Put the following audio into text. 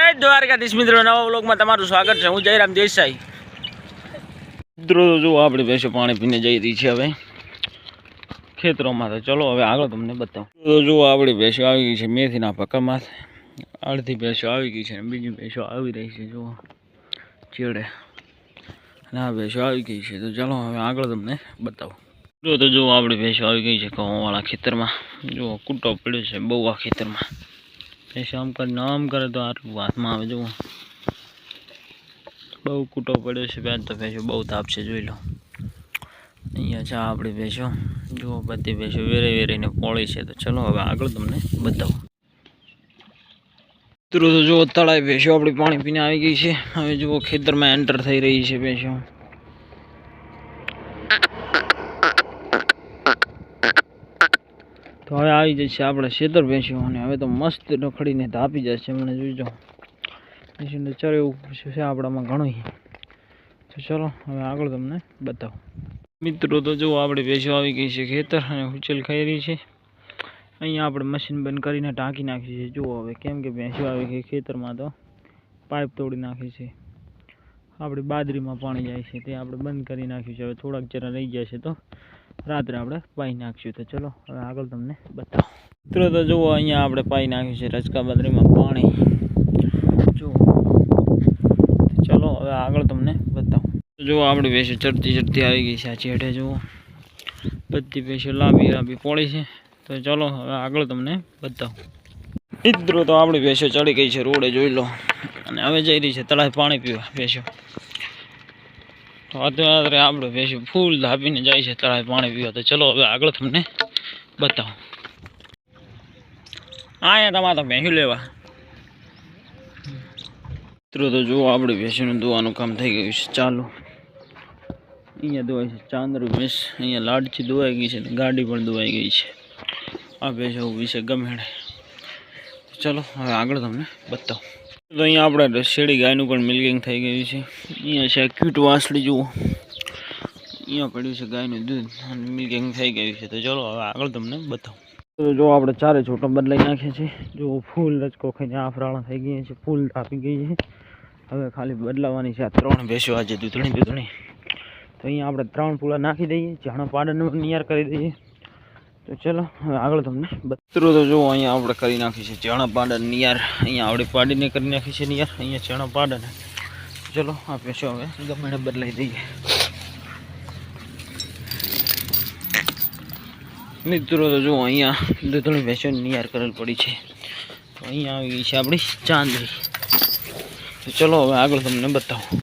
જય દ્વારકાધીશ મિત્રો, નવા વ્લોગમાં તમારું સ્વાગત છે. હું જયરામ દેસાઈ. મિત્રો જુઓ, આપણે ભેંસો પાણી પીને જઈ રહી છે હવે. ખેતરોમાં તો ચલો, હવે આગળ તમને બતાવું. જો આપણી ભેંસો આવી ગઈ છે મેથીના પક્કામાં અડધી ભેંસો આવી ગઈ છે બીજી ભેંસો આવી રહી છે, જુઓ. ચેડે. અને આ ભેંસો આવી ગઈ છે. તો ચાલો, હવે આગળ તમને બતાવું. જો તો જુઓ, આપણી ભેંસો આવી ગઈ છે ઘઉંવાળા ખેતરમાં. જુઓ, કૂટો પડ્યો છે બહુ આ ખેતરમાં. ભેંસો આમ કરીને આમ કરે તો આટલું હાથમાં આવે, જુઓ. બહુ કૂટો પડ્યો છે બેન, તો ભેંસો બહુ તાપ છે જોઈ લો. અહીંયા છે આપણી ભેંસો. જુઓ, બધી ભેંસો વેરે વેરીને પોળી છે. તો ચલો હવે આગળ તમને બતાવું. મિત્રો, તો જુઓ, તળાઈ ભેંસો આપણી પાણી પીને આવી ગઈ છે. હવે જુઓ, ખેતરમાં એન્ટર થઈ રહી છે ભેંસો. તો હવે આવી જશે આપણે શેતર ભેંસો અને હવે તો મસ્ત રખડીને ધાપી જશે મને જોઈજો. ભેંસીને ચરે એવું છે આપણામાં ઘણું તો ચલો, હવે આગળ તમને બતાવો. મિત્રો, તો જુઓ આપણે ભેંસો આવી ગઈ છે ખેતર અને ઉચેલ ખાઈ છે. અહીંયા આપણે મશીન બંધ કરીને ટાંકી નાખી છે. જુઓ હવે કેમ કે ભેંસો આવી ગઈ ખેતરમાં તો પાઇપ તોડી નાખી છે. આપણે બાજરીમાં પાણી જાય છે. તે આપણે બંધ કરી નાખ્યું છે. હવે થોડાક જરા રહી જશે તો રાત્રે આપણે પાઈ નાખીશું. તો ચલો, હવે આગળ તમને બતાવો. મિત્રો, તો જુઓ, અહીંયા આપણે પાઈ નાખ્યું છે રચકા બદરીમાં પાણી. જુઓ. ચલો, હવે આગળ તમને બતાવો. જુઓ, આપણી ભેંસો ચડતી ચડતી આવી ગઈ છે આ ચેઠે જુઓ. બધી ભેંસો લાંબી લાંબી પોળી છે. તો ચલો, હવે આગળ તમને બતાવો. મિત્રો, તો આપણી ભેંસો ચડી ગઈ છે, રોડે જોઈ લો. અને હવે જઈ રહી છે તળાવ પાણી પીવા ભેંસો. અત્યારે આપણે ભેંસો ફૂલ ધાપીને જાય છે તળાવે પાણી પીવા. તો ચલો હવે આગળ તમને બતાવો. અહીંયા તમારે તો ભેંસું લેવા. મિત્રો, તો જુઓ આપણે ભેંસોનું ધોવાનું કામ થઈ ગયું છે, ચાલુ. અહીંયા ધોવાય છે ચાંદરું ભેંસ. અહીંયા લાડથી ધોવાઈ ગઈ છે ને ગાડી પણ ધોવાઈ ગઈ છે. આ ભેંસ ઊભી છે ગમેડે ચલો હવે આગળ તમને બતાવો. તો અહીંયા આપણે શેડી ગાયનું પણ મિલ્કિંગ થઈ ગયું છે. અહીંયા છે ક્યુટ વાસળી, જુઓ. અહીંયા પડ્યું છે ગાયનું દૂધ અને મિલ્કિંગ થઈ ગયું છે. તો ચલો હવે આગળ તમને બતાવું. તો જો આપણે ચારે છોટો બદલાઈ નાખીએ છીએ. જો ફૂલ રચકો ખાઈને આફરાણા થઈ ગઈ છે. ફૂલ આપી ગઈ છે. હવે ખાલી બદલાવાની છે આ ત્રણ ભેંસો આજે દૂધણી દૂધણી. તો અહીંયા આપણે ત્રણ પૂળા નાખી દઈએ. જાણો પાડન નિયાર કરી દઈએ. તો ચલો, હવે આગળ તમને બત્રો તો જુઓ, અહીંયા આપણે કરી નાખી છે ચણા પાડન નિયાર. અહીંયા આપણે પાડીને કરી નાખી છે નિયાર. અહીંયા ચણા પાડન. ચલો આ પેશો હવે ગમે બદલાઈ દઈએ. મિત્રો, તો જુઓ, અહીંયા દૂધણી ભેંસો નિયાર કરેલ પડી છે. તો અહીંયા આવી છે આપણી ચાંદરી તો ચલો, હવે આગળ તમને બતાવું.